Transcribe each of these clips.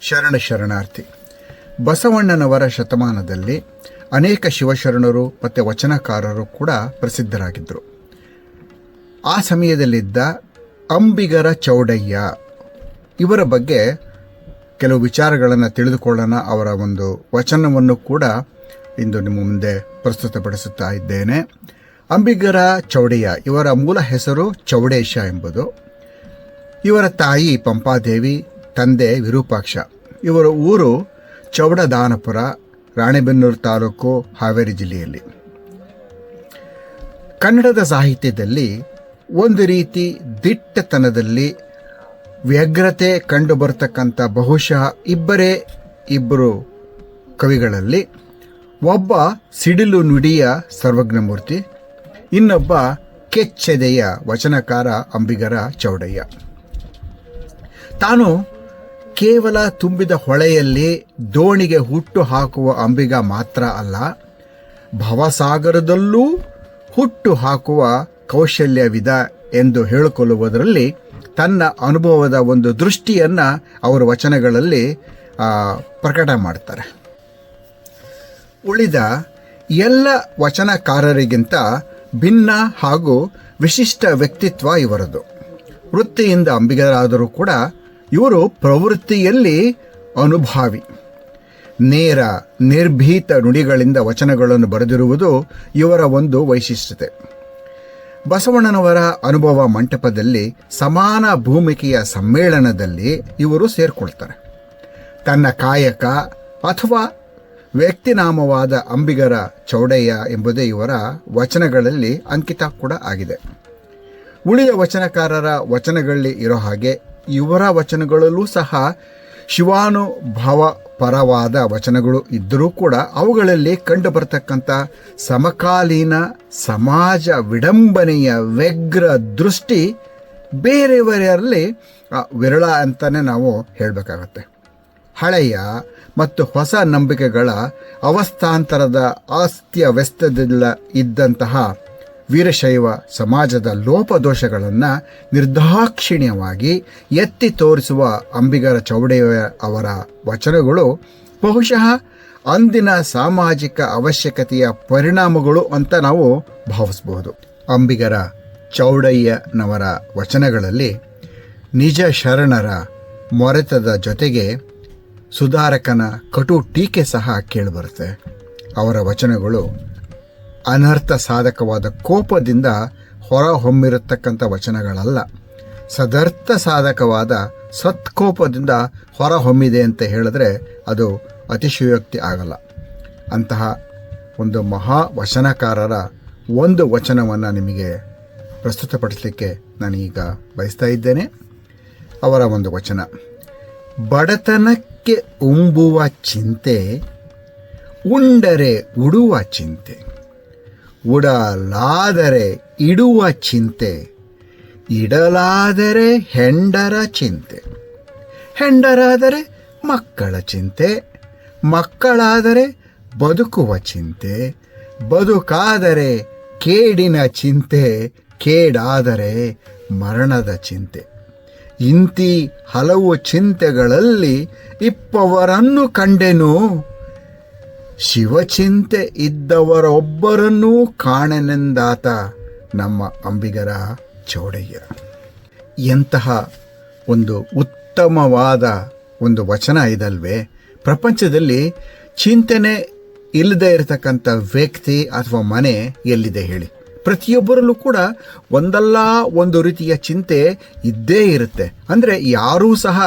ಶರಣ ಶರಣಾರ್ಥಿ. ಬಸವಣ್ಣನವರ ಶತಮಾನದಲ್ಲಿ ಅನೇಕ ಶಿವಶರಣರು ಮತ್ತು ವಚನಕಾರರು ಕೂಡ ಪ್ರಸಿದ್ಧರಾಗಿದ್ದರು. ಆ ಸಮಯದಲ್ಲಿದ್ದ ಅಂಬಿಗರ ಚೌಡಯ್ಯ ಇವರ ಬಗ್ಗೆ ಕೆಲವು ವಿಚಾರಗಳನ್ನು ತಿಳಿದುಕೊಳ್ಳೋಣ ಅವರ ಒಂದು ವಚನವನ್ನು ಕೂಡ ಇಂದು ನಿಮ್ಮ ಮುಂದೆ ಪ್ರಸ್ತುತಪಡಿಸುತ್ತಾ ಇದ್ದೇನೆ. ಅಂಬಿಗರ ಚೌಡಯ್ಯ ಇವರ ಮೂಲ ಹೆಸರು ಚೌಡೇಶ ಎಂಬುದು. ಇವರ ತಾಯಿ ಪಂಪಾದೇವಿ ತಂದೆ ವಿರೂಪಾಕ್ಷ. ಇವರ ಊರು ಚೌಡದಾನಪುರ, ರಾಣೆಬೆನ್ನೂರು ತಾಲೂಕು ಹಾವೇರಿ ಜಿಲ್ಲೆಯಲ್ಲಿ. ಕನ್ನಡದ ಸಾಹಿತ್ಯದಲ್ಲಿ ಒಂದು ರೀತಿ ದಿಟ್ಟತನದಲ್ಲಿ ವ್ಯಗ್ರತೆ ಕಂಡು ಬರ್ತಕ್ಕಂಥ ಬಹುಶಃ ಇಬ್ಬರೇ ಇಬ್ಬರು ಕವಿಗಳಲ್ಲಿ ಒಬ್ಬ ಸಿಡಿಲು ನುಡಿಯ ಸರ್ವಜ್ಞಮೂರ್ತಿ, ಇನ್ನೊಬ್ಬ ಕೆಚ್ಚೆದೆಯ ವಚನಕಾರ ಅಂಬಿಗರ ಚೌಡಯ್ಯ. ತಾನು ಕೇವಲ ತುಂಬಿದ ಹೊಳೆಯಲ್ಲಿ ದೋಣಿಗೆ ಹುಟ್ಟು ಹಾಕುವ ಅಂಬಿಗ ಮಾತ್ರ ಅಲ್ಲ, ಭವಸಾಗರದಲ್ಲೂ ಹುಟ್ಟು ಹಾಕುವ ಕೌಶಲ್ಯವಿದ ಎಂದು ಹೇಳಿಕೊಳ್ಳುವುದರಲ್ಲಿ ತನ್ನ ಅನುಭವದ ಒಂದು ದೃಷ್ಟಿಯನ್ನು ಅವರ ವಚನಗಳಲ್ಲಿ ಪ್ರಕಟ ಮಾಡ್ತಾರೆ. ಉಳಿದ ಎಲ್ಲ ವಚನಕಾರರಿಗಿಂತ ಭಿನ್ನ ಹಾಗೂ ವಿಶಿಷ್ಟ ವ್ಯಕ್ತಿತ್ವ ಇವರದು. ವೃತ್ತಿಯಿಂದ ಅಂಬಿಗರಾದರೂ ಕೂಡ ಇವರು ಪ್ರವೃತ್ತಿಯಲ್ಲಿ ಅನುಭಾವಿ. ನೇರ, ನಿರ್ಭೀತ ನುಡಿಗಳಿಂದ ವಚನಗಳನ್ನು ಬರೆದಿರುವುದು ಇವರ ಒಂದು ವೈಶಿಷ್ಟ್ಯತೆ. ಬಸವಣ್ಣನವರ ಅನುಭವ ಮಂಟಪದಲ್ಲಿ ಸಮಾನ ಭೂಮಿಕೆಯ ಸಮ್ಮೇಳನದಲ್ಲಿ ಇವರು ಸೇರಿಕೊಳ್ತಾರೆ. ತನ್ನ ಕಾಯಕ ಅಥವಾ ವ್ಯಕ್ತಿನಾಮವಾದ ಅಂಬಿಗರ ಚೌಡಯ್ಯ ಎಂಬುದೇ ಇವರ ವಚನಗಳಲ್ಲಿ ಅಂಕಿತ ಕೂಡ ಆಗಿದೆ. ಉಳಿದ ವಚನಕಾರರ ವಚನಗಳಲ್ಲಿ ಇರೋ ಹಾಗೆ ಇವರ ವಚನಗಳಲ್ಲೂ ಸಹ ಶಿವಾನುಭವ ಪರವಾದ ವಚನಗಳು ಇದ್ದರೂ ಕೂಡ ಅವುಗಳಲ್ಲಿ ಕಂಡು ಬರ್ತಕ್ಕಂಥ ಸಮಕಾಲೀನ ಸಮಾಜ ವಿಡಂಬನೆಯ ವ್ಯಗ್ರ ದೃಷ್ಟಿ ಬೇರೆಯವರಲ್ಲಿ ವಿರಳ ಅಂತಲೇ ನಾವು ಹೇಳಬೇಕಾಗತ್ತೆ. ಹಳೆಯ ಮತ್ತು ಹೊಸ ನಂಬಿಕೆಗಳ ಅವಸ್ಥಾಂತರದ ಆಸ್ತಿಯ ವ್ಯಸ್ತದಿಂದ ಇದ್ದಂತಹ ವೀರಶೈವ ಸಮಾಜದ ಲೋಪದೋಷಗಳನ್ನು ನಿರ್ದಾಕ್ಷಿಣ್ಯವಾಗಿ ಎತ್ತಿ ತೋರಿಸುವ ಅಂಬಿಗರ ಚೌಡೆಯ ಅವರ ವಚನಗಳು ಬಹುಶಃ ಅಂದಿನ ಸಾಮಾಜಿಕ ಅವಶ್ಯಕತೆಯ ಪರಿಣಾಮಗಳು ಅಂತ ನಾವು ಭಾವಿಸಬಹುದು. ಅಂಬಿಗರ ಚೌಡಯ್ಯನವರ ವಚನಗಳಲ್ಲಿ ನಿಜ ಶರಣರ ಮೊರೆತದ ಜೊತೆಗೆ ಸುಧಾರಕನ ಕಟು ಟೀಕೆ ಸಹ ಕೇಳಿಬರುತ್ತೆ ಅವರ ವಚನಗಳು ಅನರ್ಥ ಸಾಧಕವಾದ ಕೋಪದಿಂದ ಹೊರಹೊಮ್ಮಿರತಕ್ಕಂಥ ವಚನಗಳಲ್ಲ. ಸದರ್ಥ ಸಾಧಕವಾದ ಸತ್ಕೋಪದಿಂದ ಹೊರಹೊಮ್ಮಿದೆ ಅಂತ ಹೇಳಿದ್ರೆ ಅದು ಅತಿಶಯೋಕ್ತಿ ಆಗಲ್ಲ. ಅಂತಹ ಒಂದು ಮಹಾ ವಚನಕಾರರ ಒಂದು ವಚನವನ್ನು ನಿಮಗೆ ಪ್ರಸ್ತುತಪಡಿಸಲಿಕ್ಕೆ ನಾನೀಗ ಬಯಸ್ತಾ ಇದ್ದೇನೆ. ಅವರ ಒಂದು ವಚನ, ಬಡತನಕ್ಕೆ ಉಂಬುವ ಚಿಂತೆ ಉಂಡರೆ ಉಡುವ ಚಿಂತೆ. ಉಡಲಾದರೆ ಇಡುವ ಚಿಂತೆ, ಇಡಲಾದರೆ ಹೆಂಡರ ಚಿಂತೆ. ಹೆಂಡರಾದರೆ ಮಕ್ಕಳ ಚಿಂತೆ, ಮಕ್ಕಳಾದರೆ ಬದುಕುವ ಚಿಂತೆ, ಬದುಕಾದರೆ ಕೇಡಿನ ಚಿಂತೆ, ಕೇಡಾದರೆ ಮರಣದ ಚಿಂತೆ. ಇಂತಿ ಹಲವು ಚಿಂತೆಗಳಲ್ಲಿ ಇಪ್ಪವರನ್ನು ಕಂಡೆನು. ಶಿವಚಿಂತೆ ಇದ್ದವರೊಬ್ಬರನ್ನೂ ಕಾಣನೆಂದಾತ ನಮ್ಮ ಅಂಬಿಗರ ಚೌಡಯ್ಯ. ಎಂತಹ ಒಂದು ಉತ್ತಮವಾದ ಒಂದು ವಚನ ಇದಲ್ವೇ? ಪ್ರಪಂಚದಲ್ಲಿ ಚಿಂತನೆ ಇಲ್ಲದೆ ಇರತಕ್ಕಂಥ ವ್ಯಕ್ತಿ ಅಥವಾ ಮನೆ ಎಲ್ಲಿದೆ ಹೇಳಿ. ಪ್ರತಿಯೊಬ್ಬರಲ್ಲೂ ಕೂಡ ಒಂದಲ್ಲ ಒಂದು ರೀತಿಯ ಚಿಂತೆ ಇದ್ದೇ ಇರುತ್ತೆ. ಅಂದರೆ ಯಾರೂ ಸಹ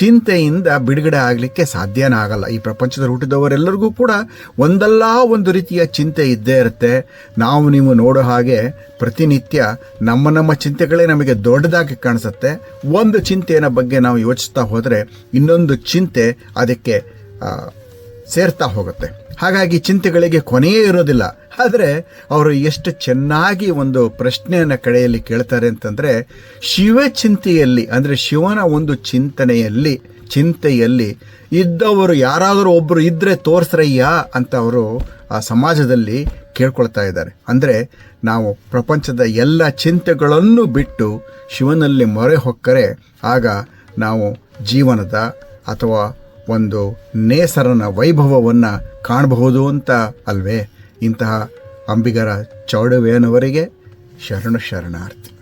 ಚಿಂತೆಯಿಂದ ಬಿಡುಗಡೆ ಆಗಲಿಕ್ಕೆ ಸಾಧ್ಯನೇ ಆಗಲ್ಲ. ಈ ಪ್ರಪಂಚದಲ್ಲಿ ಹುಟ್ಟಿದವರೆಲ್ಲರಿಗೂ ಕೂಡ ಒಂದಲ್ಲ ಒಂದು ರೀತಿಯ ಚಿಂತೆ ಇದ್ದೇ ಇರುತ್ತೆ. ನಾವು ನೀವು ನೋಡೋ ಹಾಗೆ ಪ್ರತಿನಿತ್ಯ ನಮ್ಮ ನಮ್ಮ ಚಿಂತೆಗಳೇ ನಮಗೆ ದೊಡ್ಡದಾಗಿ ಕಾಣಿಸುತ್ತೆ. ಒಂದು ಚಿಂತೆಯ ಬಗ್ಗೆ ನಾವು ಯೋಚಿಸ್ತಾ ಹೋದರೆ ಇನ್ನೊಂದು ಚಿಂತೆ ಅದಕ್ಕೆ ಸೇರ್ತಾ ಹೋಗುತ್ತೆ. ಹಾಗಾಗಿ ಚಿಂತೆಗಳಿಗೆ ಕೊನೆಯೇ ಇರೋದಿಲ್ಲ. ಆದರೆ ಅವರು ಎಷ್ಟು ಚೆನ್ನಾಗಿ ಒಂದು ಪ್ರಶ್ನೆಯನ್ನು ಕಡೆಯಲ್ಲಿ ಕೇಳ್ತಾರೆ ಅಂತಂದರೆ ಶಿವಚಿಂತೆಯಲ್ಲಿ ಅಂದರೆ ಶಿವನ ಒಂದು ಚಿಂತನೆಯಲ್ಲಿ, ಚಿಂತೆಯಲ್ಲಿ ಇದ್ದವರು ಯಾರಾದರೂ ಒಬ್ಬರು ಇದ್ದರೆ ತೋರಿಸ್ರಯ್ಯ ಅಂತ ಅವರು ಆ ಸಮಾಜದಲ್ಲಿ ಕೇಳ್ಕೊಳ್ತಾ ಇದ್ದಾರೆ. ಅಂದರೆ ನಾವು ಪ್ರಪಂಚದ ಎಲ್ಲ ಚಿಂತೆಗಳನ್ನು ಬಿಟ್ಟು ಶಿವನಲ್ಲಿ ಮೊರೆ ಹೊಕ್ಕರೆ, ಆಗ ನಾವು ಜೀವನದ ಅಥವಾ ಒಂದು ನೇಸರನ ವೈಭವವನ್ನು ಕಾಣಬಹುದು ಅಂತ ಅಲ್ವೇ? ಇಂತಹ ಅಂಬಿಗರ ಚೌಡವೇನವರಿಗೆ ಶರಣ ಶರಣಾರ್ಥಿ.